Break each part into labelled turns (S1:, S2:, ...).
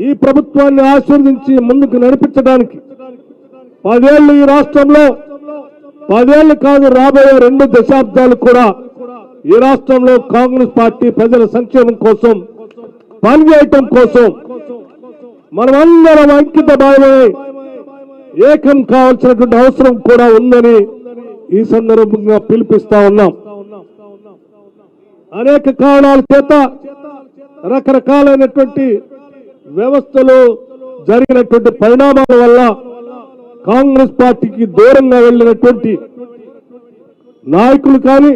S1: ఈ ప్రభుత్వాన్ని ఆశీర్వదించి ముందుకు నడిపించడానికి పదేళ్ళు ఈ రాష్ట్రంలో పదేళ్ళు కాదు రాబోయే రెండు దశాబ్దాలు కూడా ఈ రాష్ట్రంలో కాంగ్రెస్ పార్టీ ప్రజల సంక్షేమం కోసం పనిచేయటం కోసం మనమందరం అంకిత భావమై ఏకం కావాల్సినటువంటి అవసరం కూడా ఉందని ఈ సందర్భంగా పిలిపిస్తా ఉన్నాం. అనేక కారణాల చేత రకరకాలైనటువంటి వ్యవస్థలో జరిగినటువంటి పరిణామాల వల్ల కాంగ్రెస్ పార్టీకి దూరంగా వెళ్ళినటువంటి నాయకులు కానీ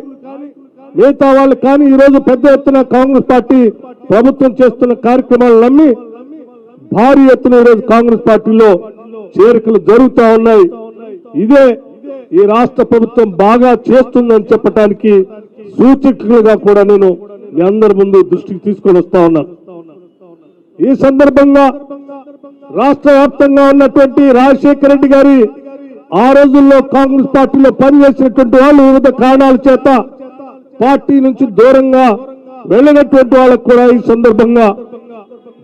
S1: మిగతా వాళ్ళు కానీ ఈరోజు పెద్ద ఎత్తున కాంగ్రెస్ పార్టీ ప్రభుత్వం చేస్తున్న కార్యక్రమాలు నమ్మి భారీ ఎత్తున ఈరోజు కాంగ్రెస్ పార్టీలో చేరికలు జరుగుతూ ఉన్నాయి. ఇదే ఈ రాష్ట్ర ప్రభుత్వం బాగా చేస్తుందని చెప్పడానికి సూచకులుగా కూడా నేను మీ అందరి ముందు దృష్టికి తీసుకొని వస్తా ఉన్నాను. ఈ సందర్భంగా రాష్ట్ర వ్యాప్తంగా ఉన్నటువంటి రాజశేఖర రెడ్డి గారి ఆ రోజుల్లో కాంగ్రెస్ పార్టీలో పనిచేసినటువంటి వాళ్ళు వివిధ కారణాల చేత పార్టీ నుంచి దూరంగా వెళ్ళినటువంటి వాళ్ళకు కూడా ఈ సందర్భంగా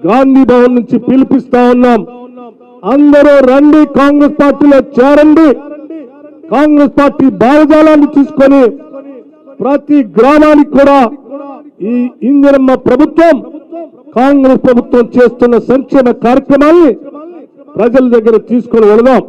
S1: గాంధీ భవన్ నుంచి పిలిపిస్తా ఉన్నాం. అందరూ రండి కాంగ్రెస్ పార్టీలో చేరండి. కాంగ్రెస్ పార్టీ బాలజాలాన్ని తీసుకొని ప్రతి గ్రామానికి కూడా ఈ ఇందిరమ్మ ప్రభుత్వం కాంగ్రెస్ ప్రభుత్వం చేస్తున్న సంక్షేమ కార్యక్రమాల్ని ప్రజల దగ్గర తీసుకొని వెళదాం.